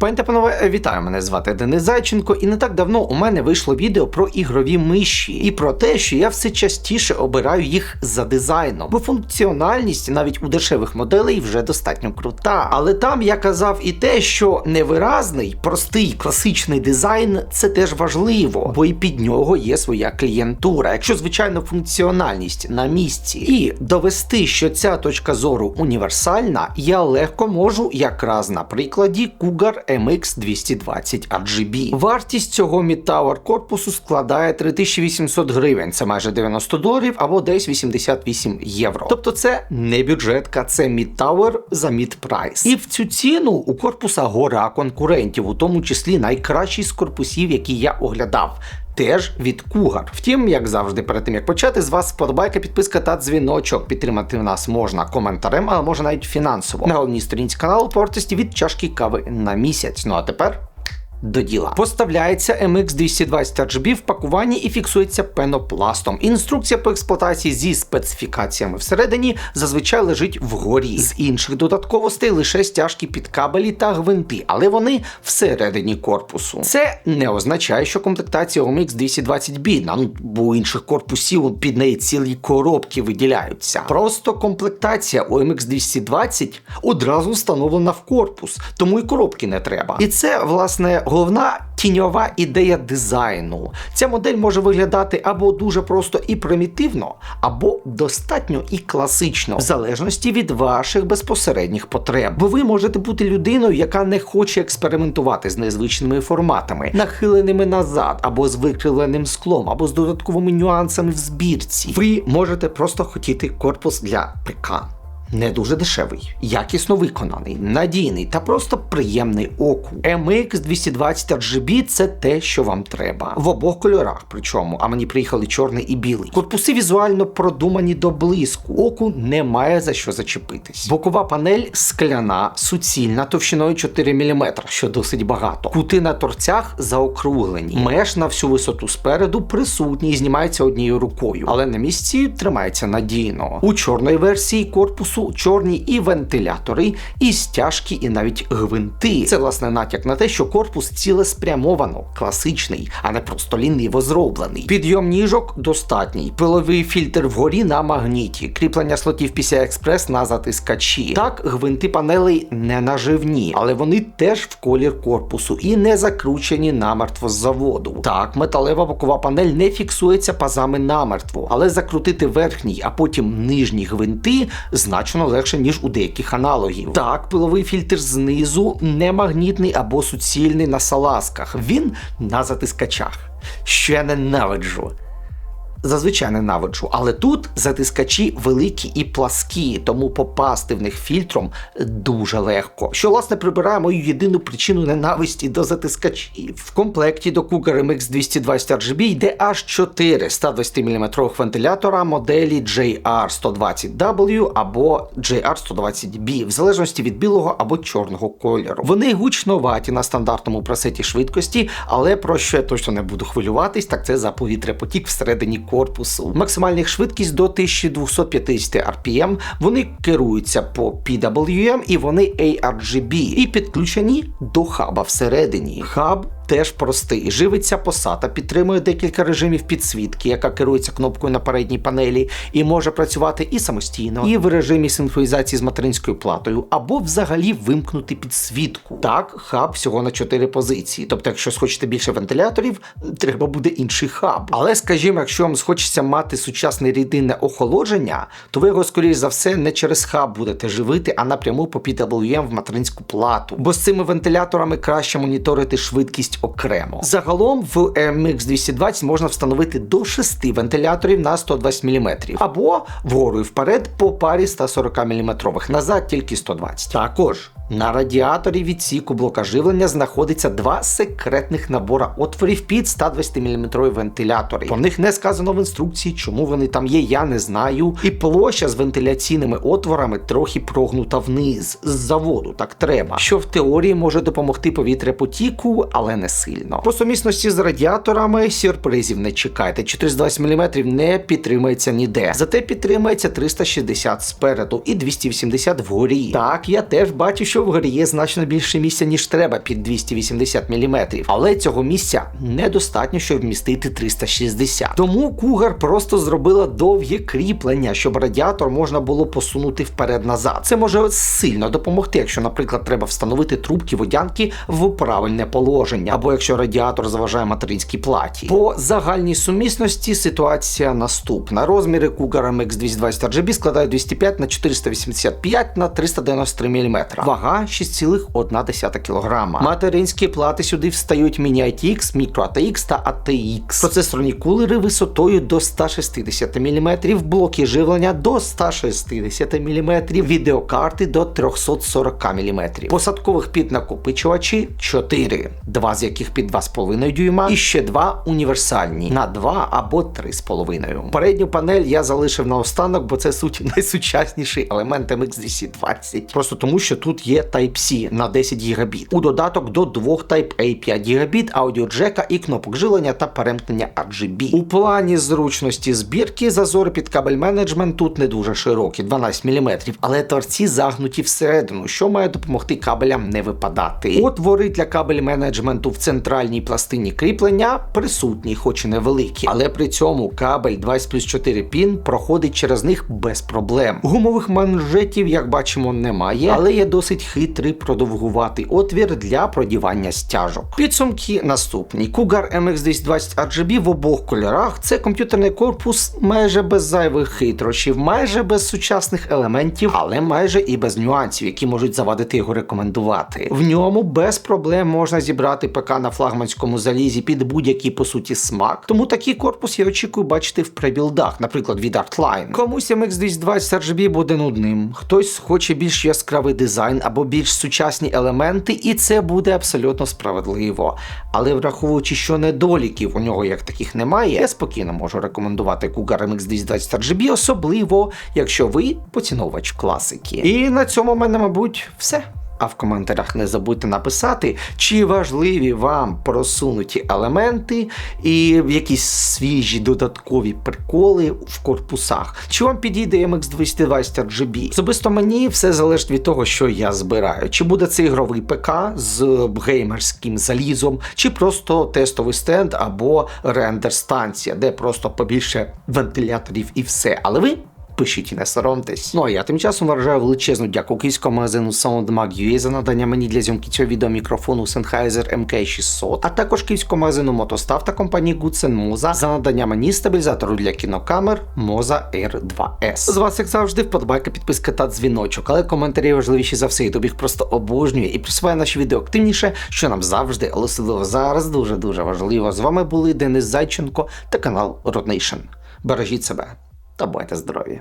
Пані панове, вітаю! Мене звати Денис Зайченко, і не так давно у мене вийшло відео про ігрові миші і про те, що я все частіше обираю їх за дизайном, бо функціональність навіть у дешевих моделей вже достатньо крута. Але там я казав і те, що невиразний, простий класичний дизайн це теж важливо, бо і під нього є своя клієнтура. Якщо звичайно функціональність на місці, і довести, що ця точка зору універсальна, я легко можу якраз на прикладі Cougar MX 220 RGB. Вартість цього Mid-Tower корпусу складає 3800 гривень, це майже 90 доларів або десь 88 євро. Тобто це не бюджетка, це Mid-Tower за мід-прайс. І в цю ціну у корпуса гора конкурентів, у тому числі найкращий з корпусів, які я оглядав. Теж від Кугар. Втім, як завжди, перед тим як почати, з вас сподобайка, підписка та дзвіночок. Підтримати нас можна коментарем, але можна навіть фінансово. На головній сторінці каналу по вартості від чашки кави на місяць. Ну а тепер. До діла поставляється MX 220 RGB в пакуванні і фіксується пенопластом. Інструкція по експлуатації зі специфікаціями всередині зазвичай лежить вгорі. З інших додатковостей лише стяжки під кабелі та гвинти, але вони всередині корпусу. Це не означає, що комплектація OMX 220 бідна, ну бо у інших корпусів під неї цілі коробки виділяються. Просто комплектація OMX 220 одразу встановлена в корпус, тому і коробки не треба. І це, власне, головна тіньова ідея дизайну. Ця модель може виглядати або дуже просто і примітивно, або достатньо і класично, в залежності від ваших безпосередніх потреб. Бо ви можете бути людиною, яка не хоче експериментувати з незвичними форматами, нахиленими назад, або з викривленим склом, або з додатковими нюансами в збірці. Ви можете просто хотіти корпус для ПК. Не дуже дешевий, якісно виконаний, надійний та просто приємний оку. MX 220 RGB – це те, що вам треба. В обох кольорах, причому, а мені приїхали чорний і білий. Корпуси візуально продумані до блиску. Оку немає за що зачепитись. Бокова панель скляна, суцільна, товщиною 4 мм, що досить багато. Кути на торцях заокруглені. Меш на всю висоту спереду присутній знімається однією рукою, але на місці тримається надійно. У чорної версії корпусу чорні і вентилятори, і стяжки, і навіть гвинти. Це власне натяк на те, що корпус цілеспрямовано класичний, а не просто ліниво зроблений. Підйом ніжок достатній, пиловий фільтр вгорі на магніті, кріплення слотів PCI-Express на затискачі. Так, гвинти панелей не наживні, але вони теж в колір корпусу і не закручені намертво з заводу. Так, металева бокова панель не фіксується пазами намертво, але закрутити верхній, а потім нижні гвинти значно значно легше, ніж у деяких аналогів. Так, пиловий фільтр знизу не магнітний або суцільний на салазках. Він на затискачах. Що я ненавиджу зазвичай ненавиджу. Але тут затискачі великі і пласкі, тому попасти в них фільтром дуже легко. Що, власне, прибирає мою єдину причину ненависті до затискачів. В комплекті до Cougar MX 220 RGB йде аж 4 120 мм вентилятора моделі JR120W або JR120B, в залежності від білого або чорного кольору. Вони гучноваті на стандартному пресеті швидкості, але про що я точно не буду хвилюватись, так це за повітряпотік всередині корпусу. Максимальних швидкість до 1250 RPM. Вони керуються по PWM і вони ARGB і підключені до хаба всередині. Хаб теж простий. Живиться посада, підтримує декілька режимів підсвітки, яка керується кнопкою на передній панелі, і може працювати і самостійно, і в режимі синхронізації з материнською платою, або взагалі вимкнути підсвітку. Так, хаб всього на 4 позиції. Тобто, якщо схочете більше вентиляторів, треба буде інший хаб. Але скажімо, якщо вам схочеться мати сучасне рідинне охолодження, то ви його, скоріш за все, не через хаб будете живити, а напряму по PWM в материнську плату. Бо з цими вентиляторами краще моніторити швидкість вартість окремо. Загалом в MX 220 можна встановити до 6 вентиляторів на 120 мм, або вгору і вперед по парі 140 мм, назад тільки 120 Також на радіаторі відсіку блока живлення знаходиться два секретних набора отворів під 120 мм вентилятори. Про них не сказано в інструкції, чому вони там є, я не знаю. І площа з вентиляційними отворами трохи прогнута вниз з заводу, так треба. Що в теорії може допомогти повітряпотіку, але не сильно. По сумісності з радіаторами сюрпризів не чекайте. 420 мм не підтримується ніде. Зате підтримується 360 спереду і 280 вгорі. Так, я теж бачу, що що в горі є значно більше місця, ніж треба під 280 мм. Але цього місця недостатньо, щоб вмістити 360. Тому Кугар просто зробила довгі кріплення, щоб радіатор можна було посунути вперед-назад. Це може сильно допомогти, якщо, наприклад, треба встановити трубки водянки в правильне положення, або якщо радіатор заважає материнській платі. По загальній сумісності ситуація наступна. Розміри Cougar MX 220 RGB складають 205 на 485 на 393 мм. Вага 6,1 кг. Материнські плати сюди встають Mini ITX, Micro ATX та ATX. Процесорні кулери висотою до 160 мм, блоки живлення до 160 мм, відеокарти до 340 мм. Посадкових піднакопичувачі 4, два з яких під 2,5 дюйма, і ще два універсальні на 2 або 3,5. Передню панель я залишив наостанок, бо це суть найсучасніший елемент MX220. Просто тому, що тут є Type-C на 10 гігабіт. У додаток до двох Type-A 5 гігабіт, аудіоджека і кнопок жилення та перемкнення RGB. У плані зручності збірки зазори під кабель менеджмент тут не дуже широкі, 12 мм, але торці загнуті всередину, що має допомогти кабелям не випадати. Отвори для кабель менеджменту в центральній пластині кріплення присутні, хоч і невеликі, але при цьому кабель 20 плюс 4 пін проходить через них без проблем. Гумових манжетів, як бачимо, немає, але є досить хитрий продовгуватий отвір для продівання стяжок. Підсумки наступні: Cougar MX220 RGB в обох кольорах це комп'ютерний корпус майже без зайвих хитрощів, майже без сучасних елементів, але майже і без нюансів, які можуть завадити його рекомендувати. В ньому без проблем можна зібрати ПК на флагманському залізі під будь-який по суті смак. Тому такий корпус я очікую бачити в пребілдах, наприклад, від Artline. Комусь MX220 RGB буде нудним, хтось хоче більш яскравий дизайн або більш сучасні елементи, і це буде абсолютно справедливо. Але враховуючи, що недоліків у нього як таких немає, я спокійно можу рекомендувати Cougar MX220 RGB, особливо якщо ви поціновувач класики. І на цьому в мене, мабуть, все. А в коментарях не забудьте написати, чи важливі вам просунуті елементи і якісь свіжі додаткові приколи в корпусах. Чи вам підійде MX220 RGB? Особисто мені все залежить від того, що я збираю. Чи буде це ігровий ПК з геймерським залізом, чи просто тестовий стенд або рендер станція, де просто побільше вентиляторів і все. Але ви пишіть і не соромтесь. Ну а я тим часом вважаю величезну дяку київському магазину SoundMag.ua за надання мені для зйомки цього відео мікрофону Sennheiser MK600, а також київському магазину Мотостав та компанії Goodsen Moza за надання мені стабілізатору для кінокамер Moza R2S. З вас, як завжди, вподобайка, підписка та дзвіночок, але коментарі важливіші за все, і тобі їх просто обожнює і присуває наші відео активніше, що нам завжди, але особливо зараз дуже дуже важливо. З вами були Денис Зайченко та канал Rodnation. Бережіть себе та будьте здорові!